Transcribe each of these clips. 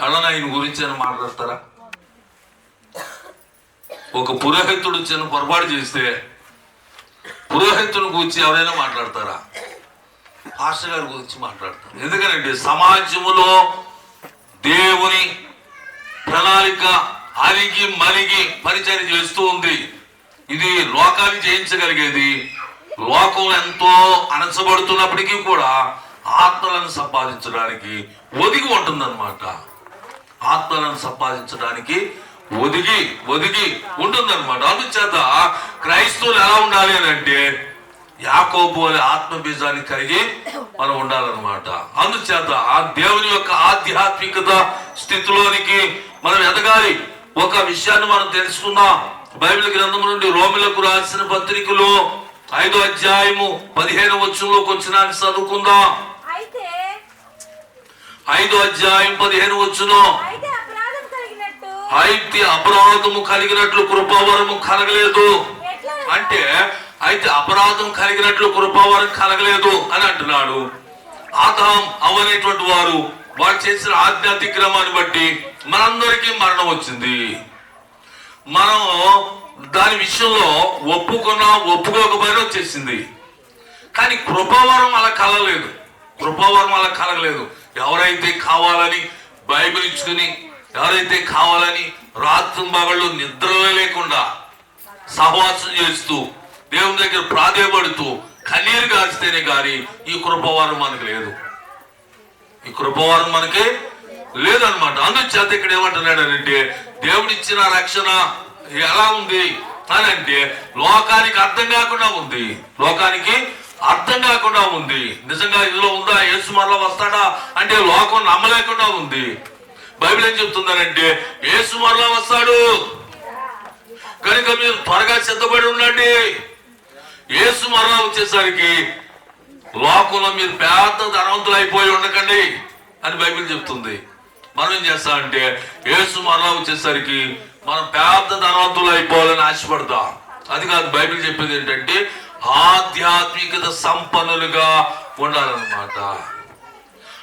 ఎవరన్నా ఆయన గురించి అని మాట్లాడతారా? ఒక పురోహితుడు చిన్న పొరపాటు చేస్తే పురోహితుని గురించి ఎవరైనా మాట్లాడతారా? పాస్టర్ గారి గురించి మాట్లాడతారు? ఎందుకంటే సమాజంలో దేవుని ప్రణాళిక అలిగి మరిగి పరిచయం చేస్తూ ఉంది. ఇది లోకాన్ని జయించగలిగేది లోకం ఎంతో అణచబడుతున్నప్పటికీ కూడా ఆత్మలను సంపాదించడానికి ఒదిగి ఉంటుందన్నమాట. ఆత్మలను సంపాదించడానికి ఒదిగి ఒదిగి ఉంటుందన్నమాట. అందుచేత క్రైస్తవులు ఎలా ఉండాలి అని అంటే యాకోబు అనే ఆత్మ బీజాన్ని కలిగి మనం ఉండాలన్నమాట. అందుచేత ఆ దేవుని యొక్క ఆధ్యాత్మికత స్థితిలోనికి మనం ఎదగాలి. ఒక విషయాన్ని మనం తెలుసుకుందాం. బైబిల్ గ్రంథం నుండి రోమిలకు రాసిన పత్రికలో ఐదో అధ్యాయము పదిహేను వచ్చంలోకి వచ్చిన చదువుకుందాం. ఐదో అధ్యాయం పదిహేను వచ్చును. అయితే అపరాధము కలిగినట్లు కృపావరము కలగలేదు. అంటే అయితే అపరాధం కలిగినట్లు కృపావరం కలగలేదు అని అంటున్నాడు. ఆదాం అవనేటువంటి వారు వారు చేసిన ఆధ్యాత్మిక్రమాన్ని బట్టి మనందరికీ మరణం వచ్చింది. మనం దాని విషయంలో ఒప్పుకున్నా ఒప్పుకోకపోయినా వచ్చేసింది. కానీ కృపావరం అలా కలగలేదు. కృపావరం అలా కలగలేదు. ఎవరైతే కావాలని బైబిల్ ఇచ్చుకుని ఎవరైతే కావాలని రాత్రి మగళ్ళు నిద్రలే లేకుండా సహవాసం చేస్తూ దేవుని దగ్గర ప్రాధేయపడుతూ కన్నీరు కాచితేనే కానీ ఈ కృపవారం మనకు లేదు. ఈ కృపవారం మనకి లేదనమాట అందుచేత ఇక్కడ ఏమంటున్నాడంటే దేవుడిచ్చిన రక్షణ ఎలా ఉంది? అని అంటే లోకానికి అర్థం కాకుండా ఉంది. లోకానికి అర్థం కాకుండా ఉంది. నిజంగా ఇందులో ఉందా? యేసు మరలా వస్తాడా? అంటే లోకం నమ్మలేకుండా ఉంది. బైబిల్ ఏం చెప్తుందనంటే యేసు మరలా వస్తాడు. కనుక మీరు త్వరగా సిద్ధపడి ఉండండి. యేసు మరలా వచ్చేసరికి లోకంలో మీరు పెద్ద ధనవంతులు అయిపోయి ఉండకండి అని బైబిల్ చెప్తుంది. మనం ఏం చేస్తామంటే యేసు మరలా వచ్చేసరికి మనం పెద్ద ధనవంతులు అయిపోవాలని ఆశపడతాం. అది కాదు బైబిల్ చెప్పేది ఏంటంటే ఆధ్యాత్మికత సంపన్నులుగా ఉండాలన్నమాట.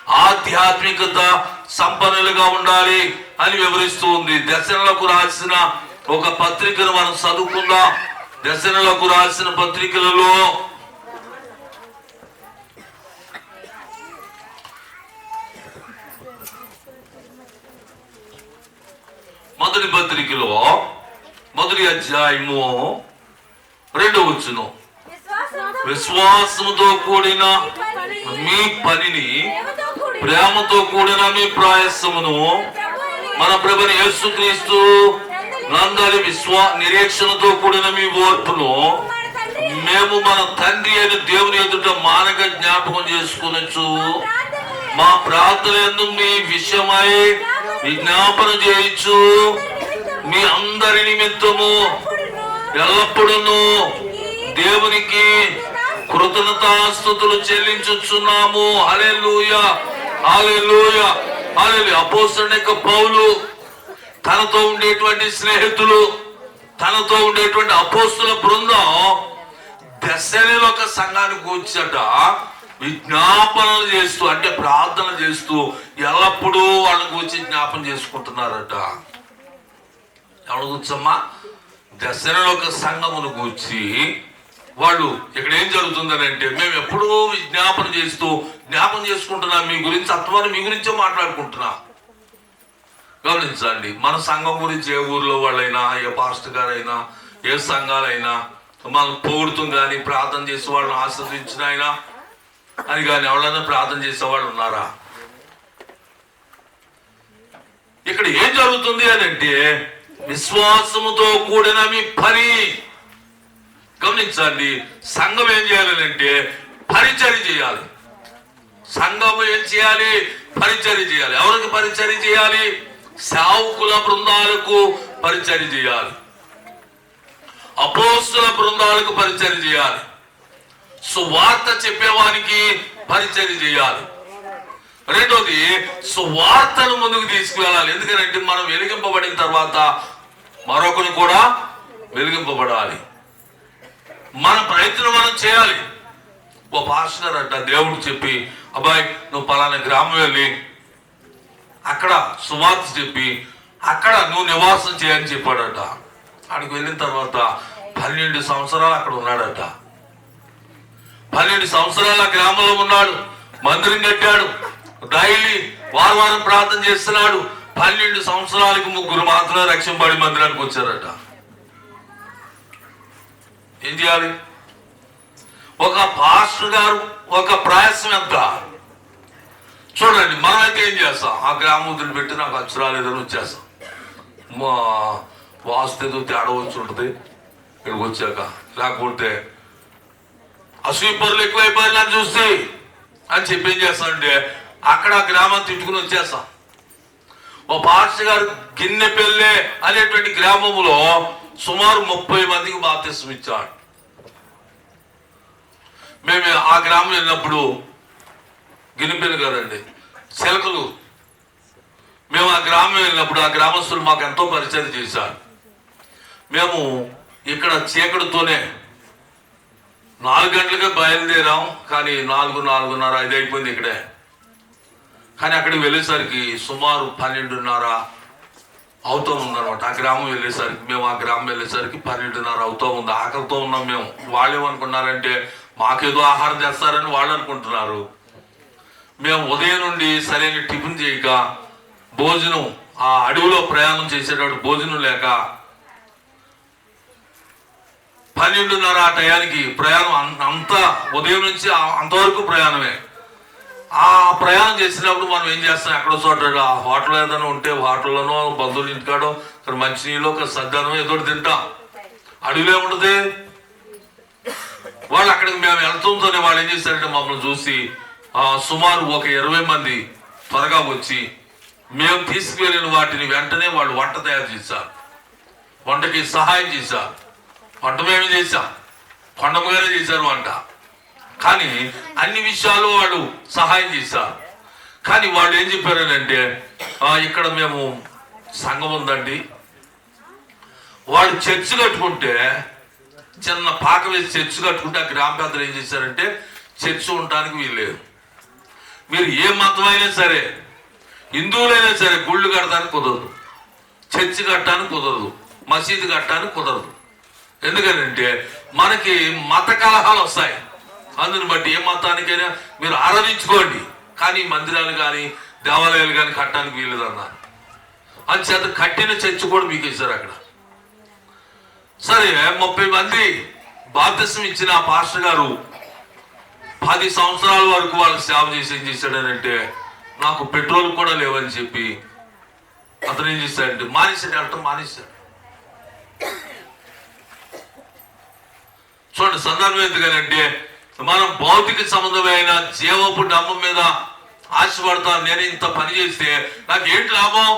ఆధ్యాత్మికత సంపన్నులుగా ఉండాలి అని వివరిస్తూ ఉంది. దర్శనలకు రాసిన ఒక పత్రికను మనం చదువుకుందాం. దర్శనలకు రాసిన పత్రికలలో మొదటి పత్రికలో మొదటి అధ్యాయము రెండవ వచ్చును విశ్వాసముతో కూడిన మీ పనిని ప్రేమతో కూడిన మీ ప్రయాసమును మన ప్రభుని యేసుక్రీస్తు నందరి విశ్వా నిరీక్షణతో కూడిన మీ ఓర్పును మేము మన తండ్రి అని దేవుని ఎదుట మానక జ్ఞాపకం చేసుకునొచ్చు. మా ప్రార్థన ఎందుకు మీ విషయమై విజ్ఞాపన చేయొచ్చు మీ అందరి నిమిత్తము ఎల్లప్పుడూ దేవునికి కృతజ్ఞతాస్తుతులు చెల్లించుచున్నాము. హల్లెలూయ హల్లెలూయ హల్లెలూయ. అపోస్తలుని యొక్క పౌలు తనతో ఉండేటువంటి స్నేహితులు తనతో ఉండేటువంటి అపోస్తుల బృందం దశలో ఒక సంఘాన్ని కూర్చట విజ్ఞాపనలు చేస్తూ అంటే ప్రార్థన చేస్తూ ఎల్లప్పుడూ వాళ్ళని గురించి జ్ఞాపన చేసుకుంటున్నారట. ఎవరు కూర్చమ్మా? దశలో ఒక సంఘమును కూర్చి వాళ్ళు ఇక్కడ ఏం జరుగుతుందని అంటే మేము ఎప్పుడూ జ్ఞాపన చేస్తూ జ్ఞాపం చేసుకుంటున్నాం మీ గురించి అత్వాన్ని మీ గురించే మాట్లాడుకుంటున్నాం. గమనించండి మన సంఘం గురించి ఏ ఊర్లో వాళ్ళైనా ఏ పాస్టర్ గారైనా ఏ సంఘాలైనా మనం పొగుడుతాం కానీ ప్రార్థన చేసే వాళ్ళని ఆశ్రదించిన అయినా అని కానీ ఎవరైనా ప్రార్థన చేసే వాళ్ళు ఉన్నారా? ఇక్కడ ఏం జరుగుతుంది అని అంటే విశ్వాసముతో కూడిన మీ పని. గమనించండి సంఘం ఏం చేయాలంటే పరిచయం చేయాలి. సంఘము ఏం చేయాలి? పరిచర్య చేయాలి. ఎవరికి పరిచర్య చేయాలి? సావుకుల బృందాలకు పరిచర్య చేయాలి. అపోస్తుల బృందాలకు పరిచర్య చేయాలి. సువార్త చెప్పేవానికి పరిచర్య చేయాలి. రెండోది సువార్తను ముందుకు తీసుకువెళ్ళాలి. ఎందుకంటే మనం వెలిగింపబడిన తర్వాత మరొకరు కూడా వెలిగింపబడాలి. మన ప్రయత్నం మనం చేయాలి. ఓ పాస్టర్ అంట దేవుడు చెప్పి అబ్బాయి నువ్వు పలానా గ్రామం వెళ్ళి అక్కడ సువార్త చెప్పి అక్కడ నువ్వు నివాసం చేయని చెప్పాడట. అక్కడికి వెళ్ళిన తర్వాత పన్నెండు సంవత్సరాలు అక్కడ ఉన్నాడట. పన్నెండు సంవత్సరాల గ్రామంలో ఉన్నాడు. మందిరం కట్టాడు. డైలీ వారం వారం ప్రార్థన చేస్తున్నాడు. పన్నెండు సంవత్సరాలకు ముగ్గురు మాత్రమే రక్షింపబడి మందిరానికి వచ్చారట. ఏం చేయాలి? ఒక పాస్టర్ గారు ఒక ప్రయాసం ఎంత చూడండి మనమైతే ఏం చేస్తాం? ఆ గ్రామం పెట్టి నాకు అక్షరాలు ఏదైనా వచ్చేస్తాం మా వాస్తు తేడా వచ్చి ఉంటుంది. ఇక్కడికి వచ్చాక. లేకపోతే అసూపర్లు ఎక్కువైపోయారు నన్ను చూస్తే. అని చెప్పి ఏం చేస్తానంటే అక్కడ గ్రామం తిట్టుకుని వచ్చేస్తాం. ఓ పాస్టర్ గారు గిన్నె పెళ్ళే అనేటువంటి గ్రామంలో సుమారు ముప్పై మందికి బాప్తిసం ఇచ్చాడు మేము ఆ గ్రామం వెళ్ళినప్పుడు గిన్నెపల్లి గారండి చిలకలు. మేము ఆ గ్రామం వెళ్ళినప్పుడు ఆ గ్రామస్తులు మాకు ఎంతో పరిచయం చేశారు. మేము ఇక్కడ చీకటితోనే నాలుగు గంటలకే బయలుదేరాం కానీ నాలుగు నాలుగున్నర ఐదు అయిపోయింది ఇక్కడే. కానీ అక్కడికి వెళ్ళేసరికి సుమారు పన్నెండున్నర అవుతూ ఉందన్నమాట ఆ గ్రామం వెళ్ళేసరికి మేము ఆ గ్రామం వెళ్ళేసరికి పన్నెండున్నర అవుతూ ఉంది. ఆకలితో ఉన్నాం మేము. వాళ్ళు ఏమనుకున్నారంటే మాకేదో ఆహారం తెస్తారని వాళ్ళు అనుకుంటున్నారు. మేము ఉదయం నుండి సరైన టిఫిన్ చేయక భోజనం ఆ అడవిలో ప్రయాణం చేసేటప్పుడు భోజనం లేక పన్నెండున్నర ఆ టయానికి ప్రయాణం అంతా ఉదయం నుంచి అంతవరకు ప్రయాణమే. ఆ ప్రయాణం చేసినప్పుడు మనం ఏం చేస్తాం? ఎక్కడో చోట ఆ హోటల్ ఏదైనా ఉంటే హోటల్లోనో బంధువులు ఇంటికాడో ఇక్కడ మంచినీళ్ళు ఒక సద్దనం ఏదో తింటాం. అడవిలో ఏముంటది? వాళ్ళు అక్కడికి మేము వెళ్తుంటేనే వాళ్ళు ఏం చేశారంటే మమ్మల్ని చూసి సుమారు ఒక ఇరవై మంది త్వరగా వచ్చి మేము తీసుకువెళ్ళిన వాటిని వెంటనే వాళ్ళు వంట తయారు చేశారు. వంటకి సహాయం చేశారు. వంట మేమే చేశాం. కొండమ్మగారే చేశారు వంట. కానీ అన్ని విషయాలు వాళ్ళు సహాయం చేశారు. కానీ వాళ్ళు ఏం చెప్పారనంటే ఇక్కడ మేము సంఘం ఉందండి. వాళ్ళు చర్చ్ కట్టుకుంటే చిన్న పాక వేసి చర్చ్ కట్టుకుంటే ఆ గ్రామ పెద్దలు ఏం చేశారంటే చర్చ్ ఉండటానికి వీల్లేదు. మీరు ఏ మతమైనా సరే హిందువులైనా సరే గుళ్ళు కట్టడానికి కుదరదు. చర్చి కట్టడానికి కుదరదు. మసీదు కట్టడానికి కుదరదు. ఎందుకంటే మనకి మత కలహాలు వస్తాయి. అందుని బట్టి ఏ మతానికైనా మీరు ఆరాధించుకోండి. కానీ మందిరాలు కానీ దేవాలయాలు కానీ కట్టడానికి వీలు అన్నారు అంచేత కట్టిన చర్చి కూడా మీకు ఇచ్చారు అక్కడ. సరే ముప్పై మంది బాప్తిసం ఇచ్చిన ఆ పాస్టర్ గారు పది సంవత్సరాల వరకు వాళ్ళకి సేవ చేసి ఏం చేశాడనంటే నాకు పెట్రోల్ కూడా లేవని చెప్పి అతను ఏం చేశాడంటే మానేశాడు వెళ్ళటం మానేశాడు. చూడండి సందర్భం ఎందుకనంటే మనం భౌతిక సంబంధమైన జీవపు డమ్మం మీద ఆశపడతాను నేను ఇంత పని చేస్తే నాకు ఏంటి లాభం?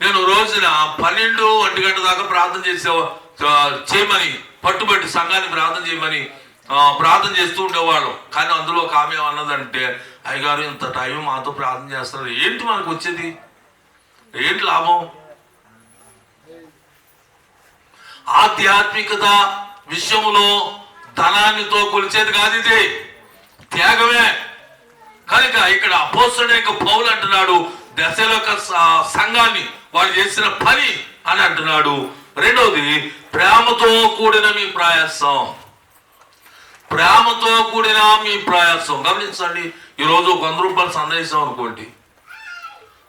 నేను రోజున పన్నెండు ఒంటి గంట దాకా ప్రార్థన చేసే చేయమని పట్టుబట్టి సంఘాన్ని ప్రార్థన చేయమని ప్రార్థన చేస్తూ ఉండేవాళ్ళం. కానీ అందులో ఒక ఆమె అన్నదంటే అయ్యగారు ఇంత టైం మాతో ప్రార్థన చేస్తారు ఏంటి మనకు వచ్చేది? ఏంటి లాభం? ఆధ్యాత్మికత విషయంలో ధనాన్నితో కొలిచేది కాదు ఇది. త్యాగమే. కనుక ఇక్కడ అపోస్తుడే పౌలు అంటున్నాడు దశలో సంఘాన్ని వాడు చేసిన పని అని అంటున్నాడు. రెండవది ప్రేమతో కూడిన మీ ప్రయాసం. ప్రేమతో కూడిన మీ ప్రయాసం. గమనించండి ఈరోజు ఒక వంద రూపాయలు సందేశం అనుకోండి.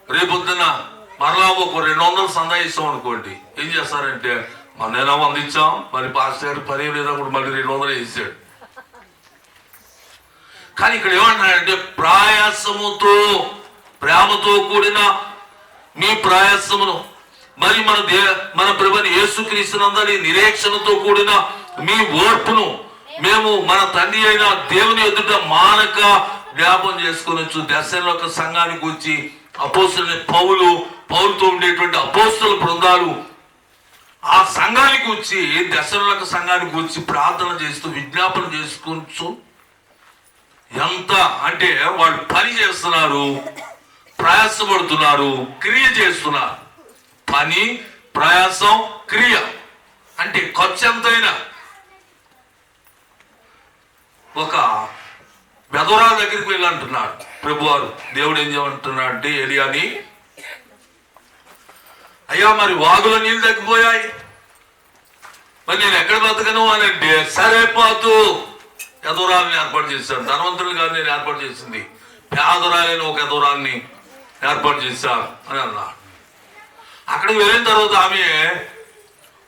రేపొద్దున మరలా ఒక రెండు వందలు సందేశం అనుకోండి. ఏం చేస్తారంటే మొన్న వంద ఇచ్చాం మరి పాస్టర్ గారు లేదప్పుడు మళ్ళీ రెండు వందలు వేసాడు కానీ ఇక్కడ ఏమంటున్నాడంటే ప్రయాసముతో ప్రేమతో కూడిన మీ ప్రయాసమును మరి మన దే మన ప్రభుని యేసుక్రీస్తునందరి నిరీక్షణతో కూడిన మీ ఓర్పును మేము మన తండ్రి అయిన దేవుని ఎదుట మానక జ్ఞాపం చేసుకునొచ్చు యొక్క సంఘానికి వచ్చి అపోస్తులని పౌలు పౌరుతో ఉండేటువంటి అపోస్తుల బృందాలు ఆ సంఘానికి వచ్చి దశరథ సంఘానికి వచ్చి ప్రార్థన చేస్తూ విజ్ఞాపన చేసుకుంటూ ఎంత అంటే వాళ్ళు పని చేస్తున్నారు ప్రయాసపడుతున్నారు క్రియ చేస్తున్నారు. పని ప్రయాసం క్రియ. అంటే ఖర్చు ఎంతైనా. ఒక బెదవరాల దగ్గరికి వెళ్ళంటున్నాడు ప్రభువారు. దేవుడు ఏం చేయమంటున్నాడు అంటే ఏరియాని అయ్యా మరి వాగులో నీళ్ళు తగ్గిపోయాయి. మరి నేను ఎక్కడ బతకను అని అంటే సరే పోతూ ఎదోరాలని ఏర్పాటు చేశాను. ధనవంతుడు గారు నేను ఏర్పాటు చేసింది. పేదరాలని ఒక ఎదోరాన్ని ఏర్పాటు చేశాను అని అన్నాడు అక్కడికి వెళ్ళిన తర్వాత ఆమె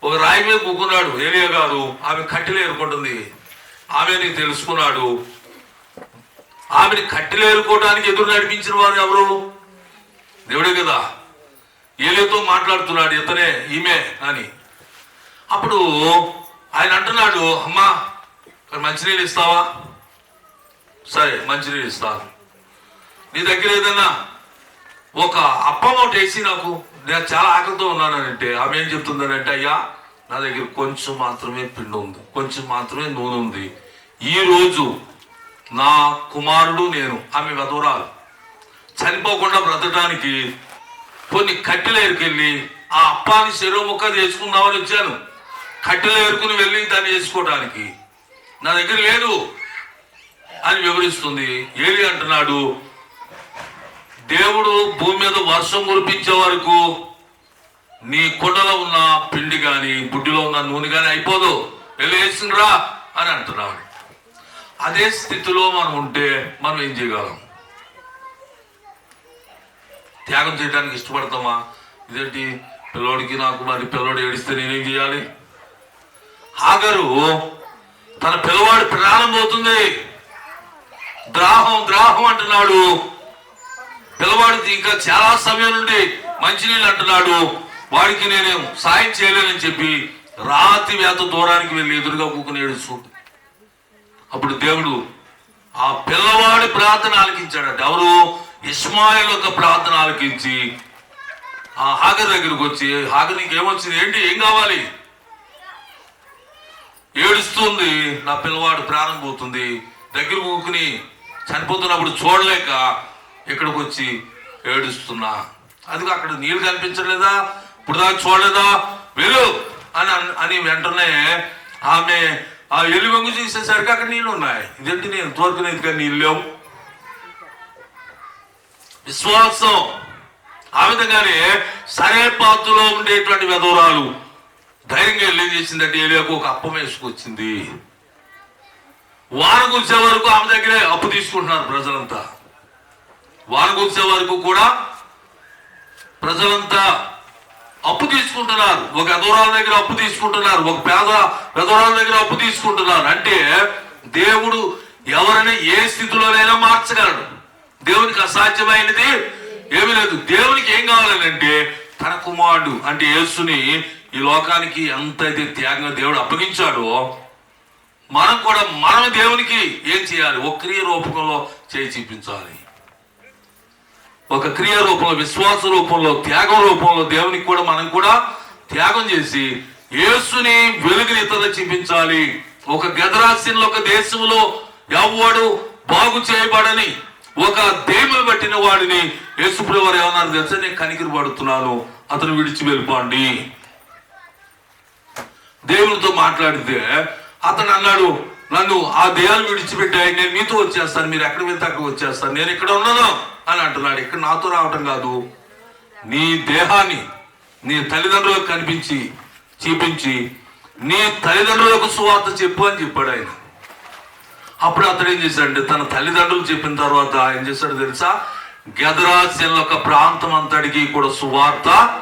ఒక రాయి మీద కూకున్నాడు ఏలియా గారు. ఆమె కట్టెలు ఏరుకుంటుంది. ఆమెని తెలుసుకున్నాడు. ఆమెని కట్టెలు ఏరుకోవడానికి ఎదురు నడిపించిన వారు ఎవరు? దేవుడే కదా. ఏలితో మాట్లాడుతున్నాడు ఇతనే ఈమె అని. అప్పుడు ఆయన అంటున్నాడు అమ్మా మంచినీళ్ళు ఇస్తావా? సరే మంచినీళ్ళు ఇస్తాను నీ దగ్గర ఏదన్నా ఒక అప్పం ఒకటి వేసి నాకు నేను చాలా ఆకలితో ఉన్నానంటే ఆమె ఏం చెప్తుందనంటే అయ్యా నా దగ్గర కొంచెం మాత్రమే పిండి ఉంది కొంచెం మాత్రమే నూనె ఉంది. ఈ రోజు నా కుమారుడు నేను ఆమె వెదవరాలు చనిపోకుండా బ్రతకడానికి కొన్ని కట్టెలు ఎరుకెళ్ళి ఆ అప్పాని చెరువు ముక్క తెచ్చుకుందామని వచ్చాను. కట్టెలు ఎరుకుని వెళ్ళి దాన్ని వేసుకోవడానికి నా దగ్గర లేదు. అని వివరిస్తుంది. ఏలి అంటున్నాడు దేవుడు భూమి మీద వర్షం కురిపించే వరకు నీ కుండలో ఉన్న పిండి కానీ బుడ్డిలో ఉన్న నూనె కానీ అయిపోదు. వెళ్ళి వేసిండ్రా అని అంటున్నాడు. అదే స్థితిలో మనం ఉంటే మనం ఏం చేయగలం? త్యాగం చేయడానికి ఇష్టపడతామా? ఇదేంటి? పిల్లోడికి నాకు మరి పిల్లోడు ఏడిస్తే నేనేం చేయాలి? హాగరు తన పిల్లవాడి ప్రాణం పోతుంది. ద్రాహం ద్రాహం అంటున్నాడు. పిల్లవాడికి ఇంకా చాలా సమయం నుండి మంచినీళ్ళు అంటున్నాడు. వాడికి నేను సాయం చేయలేనని చెప్పి రాతి వేత దూరానికి వెళ్ళి ఎదురుగా కూకుని ఏడుస్తుంది అప్పుడు దేవుడు ఆ పిల్లవాడి ప్రార్థన ఆలకించాడట. ఎవరు? ఇస్మాయిల్ యొక్క ప్రార్థన ఆలకించి ఆ హాగర్ దగ్గరికి వచ్చి హాగర్ నీకు ఏమొచ్చింది ఏంటి? ఏం కావాలి? ఏడుస్తుంది. నా పిల్లవాడు ప్రాణం పోతుంది. దగ్గర కూకుని చనిపోతున్నప్పుడు చూడలేక ఇక్కడికి వచ్చి ఏడుస్తున్నా. అందుకు అక్కడ నీళ్ళు కనిపించలేదా ఇప్పుడు దాకా చూడలేదా? వెళ్ళు అని అని వెంటనే ఆమె ఆ ఎల్లు వెంగు చూసేసరికి అక్కడ నీళ్ళు ఉన్నాయి ఇదేంటి నేను తోరుకునేది కానీ నీళ్ళు? లేవు విశ్వాసం. ఆ విధంగానే సరే పాత్రలో ఉండేటువంటి వెధవరాలు ధైర్యంగా వెళ్ళి ఏం చేసిందంటే ఏలియాకు ఒక అప్పం వేసుకొచ్చింది. వాన కురిసే వరకు ఆమె దగ్గరే అప్పు తీసుకుంటున్నారు ప్రజలంతా. వాన కురిసే వరకు కూడా ప్రజలంతా అప్పు తీసుకుంటున్నారు. ఒక ఎదవరాల దగ్గర అప్పు తీసుకుంటున్నారు. ఒక పేద పెదవరాల దగ్గర అప్పు తీసుకుంటున్నారు. అంటే దేవుడు ఎవరైనా ఏ స్థితిలోనైనా మార్చగలడు. అసాధ్యమైనది ఏమీ లేదు. దేవునికి ఏం కావాలని తన కుమారుడు అంటే యేసుని ఈ లోకానికి ఎంత అయితే త్యాగంగా దేవుడు అప్పగించాడో మనం కూడా మనం దేవునికి ఏం చేయాలి? ఒక క్రియ రూపంలో చేయి చూపించాలి. ఒక క్రియ రూపంలో విశ్వాస రూపంలో త్యాగం రూపంలో దేవునికి కూడా మనం కూడా త్యాగం చేసి యేసుని వెలుగుని ఇతరులు చూపించాలి. ఒక గదరాశిలో ఒక దేశంలో ఎవడు బాగు చేయబడని ఒక దేవుని పట్టిన వాడిని యేసుప్రభు వారు ఏమన్నారు తెలుసా? నేను కనికిరి పడుతున్నాను. అతను విడిచి వెళ్ళిపోండి. దేవునితో మాట్లాడితే అతను అన్నాడు నన్ను ఆ దేయాలు విడిచిపెట్టాయి. నేను మీతో వచ్చేస్తాను. మీరు ఎక్కడ వెళ్తే అక్కడ వచ్చేస్తాను నేను ఇక్కడ ఉన్నాను. అని అంటున్నాడు. ఇక్కడ నాతో రావటం కాదు. నీ దేహాన్ని నీ తల్లిదండ్రులకు కనిపించి చూపించి నీ తల్లిదండ్రులకు సువార్త చెప్పు అని చెప్పాడు ఆయన. అప్పుడు అతడు ఏం చేశాడు తన తల్లిదండ్రులు చెప్పిన తర్వాత ఏం చేశాడు తెలుసా? గదరాశిల యొక్క ప్రాంతం అంతటికి కూడా సువార్త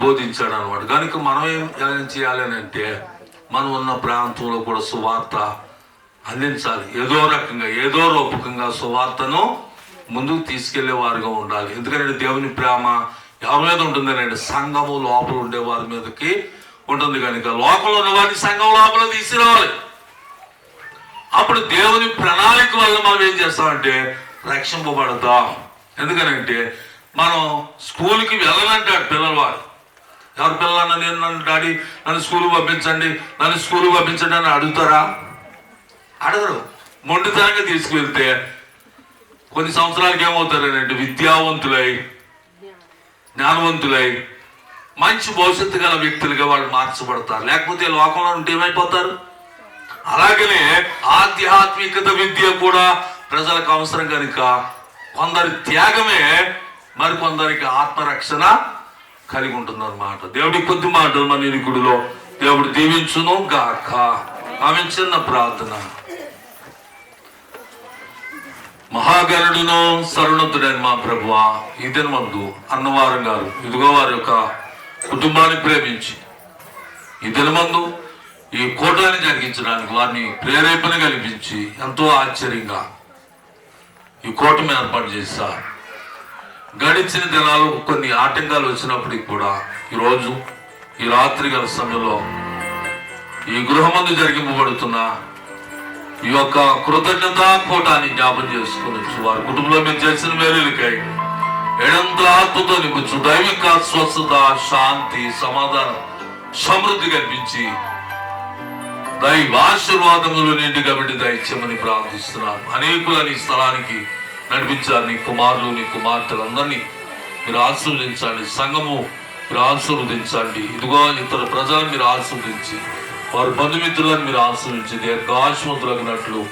బోధించాడు అనమాట కనుక మనం ఏం ఏం చేయాలి అని అంటే మనం ఉన్న ప్రాంతంలో కూడా సువార్త అందించాలి. ఏదో రకంగా ఏదో రూపకంగా సువార్తను ముందుకు తీసుకెళ్ళే వారుగా ఉండాలి. ఎందుకంటే దేవుని ప్రేమ ఎవరి మీద ఉంటుందనండి సంఘము లోపల ఉండే వారి మీదకి ఉంటుంది. కనుక లోపల ఉన్న వారిని సంఘం లోపల తీసుకురావాలి. అప్పుడు దేవుని ప్రణాళిక వల్ల మనం ఏం చేస్తామంటే రక్షింపబడతాం. ఎందుకనంటే మనం స్కూల్కి వెళ్ళనంటాడు పిల్లలవాడు ఎవరి పిల్లలన్నా నేను నన్ను డాడీ నన్ను స్కూల్కి పంపించండి నన్ను స్కూల్కి పంపించండి అని అడుగుతారా? అడగరు. మొండితనంగా తీసుకువెళ్తే కొన్ని సంవత్సరాలకి ఏమవుతారనంటే విద్యావంతులై జ్ఞానవంతులై మంచి భవిష్యత్తు గల వ్యక్తులుగా వాళ్ళు మార్చబడతారు. లేకపోతే లోకంలో ఉంటే ఏమైపోతారు? అలాగనే ఆధ్యాత్మికత విద్య కూడా ప్రజలకు అవసరం కనుక కొందరి త్యాగమే మరికొందరికి ఆత్మరక్షణ కలిగి ఉంటుందన్నమాట. దేవుడి కొద్ది మాటలు మన ఇరుకుడిలో దేవుడు దీవించును గాక. ఆమె చిన్న ప్రార్థన. మహాగరుడును సరుణతుడైన మా ప్రభువ ఇదని మందు అన్నవారం గారు ఇదిగో వారి యొక్క కుటుంబాన్ని ప్రేమించి ఇదని దినమందు ఈ కూటాన్ని జరిగించడానికి వారిని ప్రేరేపణ కల్పించి ఎంతో ఆశ్చర్యంగా ఈ కూటమి ఏర్పాటు చేశారు. గడిచిన దినాలు కొన్ని ఆటంకాలు వచ్చినప్పటికి కూడా ఈరోజు ఈ రాత్రి గల సమయంలో ఈ గృహమందు జరిగింపబడుతున్న ఈ యొక్క కృతజ్ఞతా కూటాన్ని జ్ఞాపం చేసుకోవచ్చు వారి కుటుంబంలో మీరు చేసిన మేలులకై ఎడంత ఆత్మతో దైవిక స్వస్థత శాంతి సమాధానం సమృద్ధి కల్పించి దైవ ఆశీర్వాదములు నిండుగా కాబట్టి దయచేయమని ప్రార్థిస్తున్నాను. అనేకులని స్థలానికి నడిపించాలి నీ కుమారులు నీ కుమార్తెలందరినీ మీరు ఆశీర్వదించండి. సంఘము మీరు ఆశీర్వదించండి. ఇదిగో ఇతర ప్రజలను మీరు ఆశీర్వదించి వారి బంధుమిత్రులను మీరు ఆశీర్వించి దీర్ఘాశుమంతులగినట్లు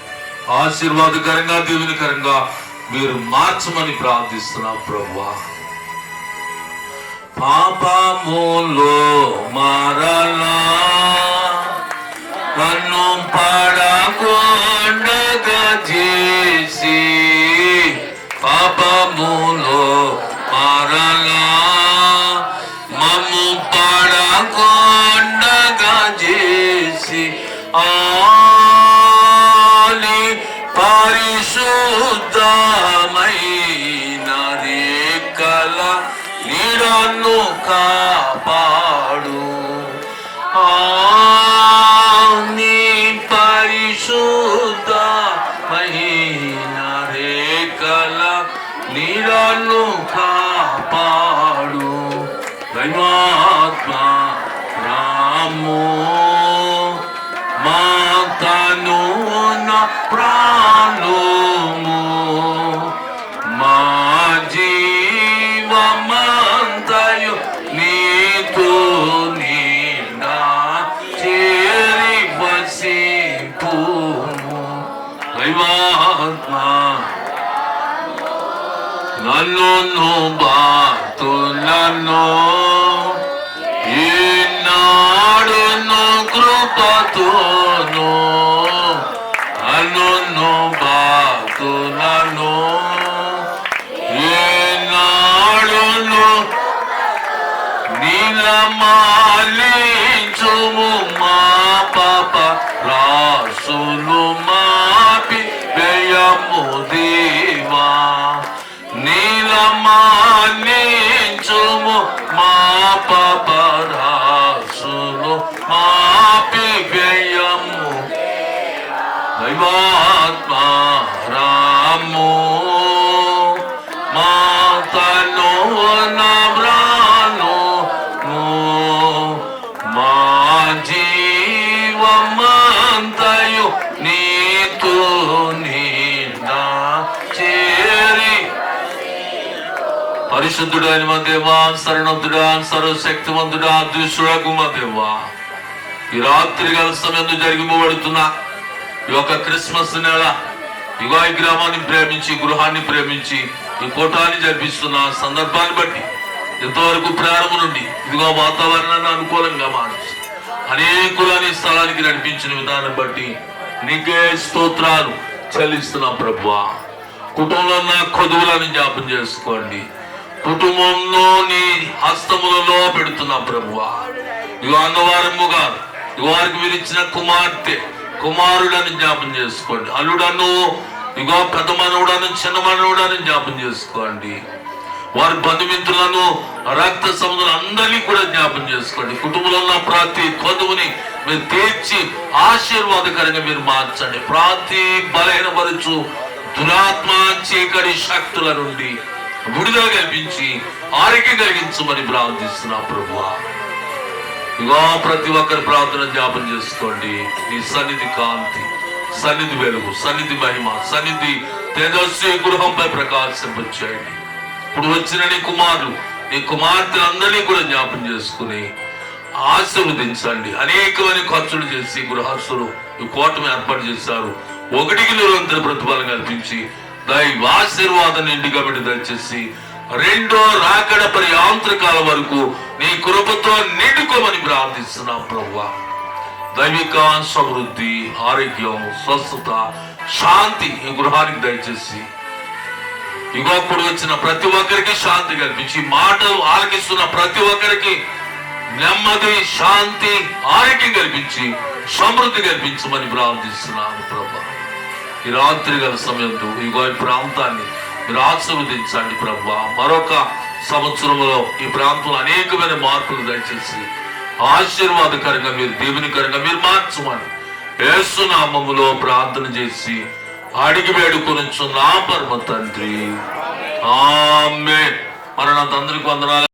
ఆశీర్వాదకరంగా దీవెనకరంగా మీరు మార్చమని ప్రార్థిస్తున్నా ప్రభువా. పాపములో మారలా నన్ను పడకుండా చేసి పాపములో మారలా మాతను నవ్రాను మా చేరి. పరిశుద్ధుడైన దేవా శరణుద్ధుడా సర్వశక్తివంతుడా అదృశ్యుడకు మా దేవా. ఈ రాత్రి గల సమయంలో జరిగిపోబడుతున్న ఈ యొక్క క్రిస్మస్ నెల ఇగో గ్రామాన్ని ప్రేమించి గృహాన్ని ప్రేమించి ఈ కోటాన్ని జరిపిస్తున్న సందర్భాన్ని బట్టి ఇంతవరకు ప్రారంభం నుండి ఇదిగో వాతావరణాన్ని అనుకూలంగా మార్చి అనేకులని స్థలానికి నడిపించిన విధానం బట్టి నీకే స్తోత్రాలు చెల్లిస్తున్నా ప్రభు కుటుంబంలో ఉన్న కొదువులను జ్ఞాపం చేసుకోండి. కుటుంబంలో నీ హస్తములలో పెడుతున్నా ప్రభువ. ఇగో అన్నవారముగా గారు వారికి మీరు ఇచ్చిన కుమార్తె కుమారుడని జ్ఞాపం చేసుకోండి. అల్లుడను ఇగో పెద్ద మనవుడను చిన్న మనవుడని జ్ఞాపం చేసుకోండి. వారి బంధుమిత్రులను రక్త సముద్రం అందరినీ కూడా జ్ఞాపం చేసుకోండి. కుటుంబంలో ఉన్న ప్రతి కొదువుని మీరు తీర్చి ఆశీర్వాదకరంగా మీరు మార్చండి. ప్రతి బలహీనపరచు దురాత్మ చీకటి శక్తుల నుండి విడుదల కల్పించి ఆరోగ్యం కలిగించమని ప్రార్థిస్తున్నా ప్రభు ఇగో ప్రతి ఒక్కరి ప్రార్థన జ్ఞాపం చేసుకోండి. నీ సన్నిధి కాంతి. సన్నిధి వెలుగు సన్నిధి మహిమ సన్నిధి తేజస్వి గృహంపై ప్రకాశింపచేయండి. ఇప్పుడు వచ్చిన నీ కుమారులు నీ కుమార్తెలందరినీ కూడా జ్ఞాపం చేసుకుని ఆశీర్వదించండి. అనేకమైన ఖర్చులు చేసి గృహస్థులు ఈ కోటమి ఏర్పాటు చేశారు. ఒకటికి నిరంతర ప్రతిఫలం కల్పించి దైవ ఆశీర్వాదం నిండుగా పెట్టి దయచేసి రెండో రాకడ పరి పర్యాంతరకాల వరకు నీ కృపతో నిండుకోమని ప్రార్థిస్తున్నాం ప్రభు దైవిక సమృద్ధి ఆరోగ్యం స్వస్థత శాంతి ఈ గృహానికి దయచేసి. ఇగోప్పుడు వచ్చిన ప్రతి ఒక్కరికి శాంతి కల్పించి మాటలు ఆలకిస్తున్న ప్రతి ఒక్కరికి నెమ్మది శాంతి ఆరోగ్యం కల్పించి సమృద్ధి కల్పించమని ప్రార్థిస్తున్నాను ప్రభా. ఈ రాత్రి గల సమయంలో ఇగో ఈ ప్రాంతాన్ని మీరు ఆశీర్వదించండి ప్రభా. మరొక సంవత్సరంలో ఈ ప్రాంతంలో అనేకమైన మార్పులు దయచేసి ఆశీర్వాదకరంగా మీరు దీవెనికరంగా మీరు మార్చమని ఏసునామములో ప్రార్థన చేసి అడిగి వేడుకొనిచ్చు నా పరమ తండ్రి. ఆమె మరణ తండ్రికి వందనాలు.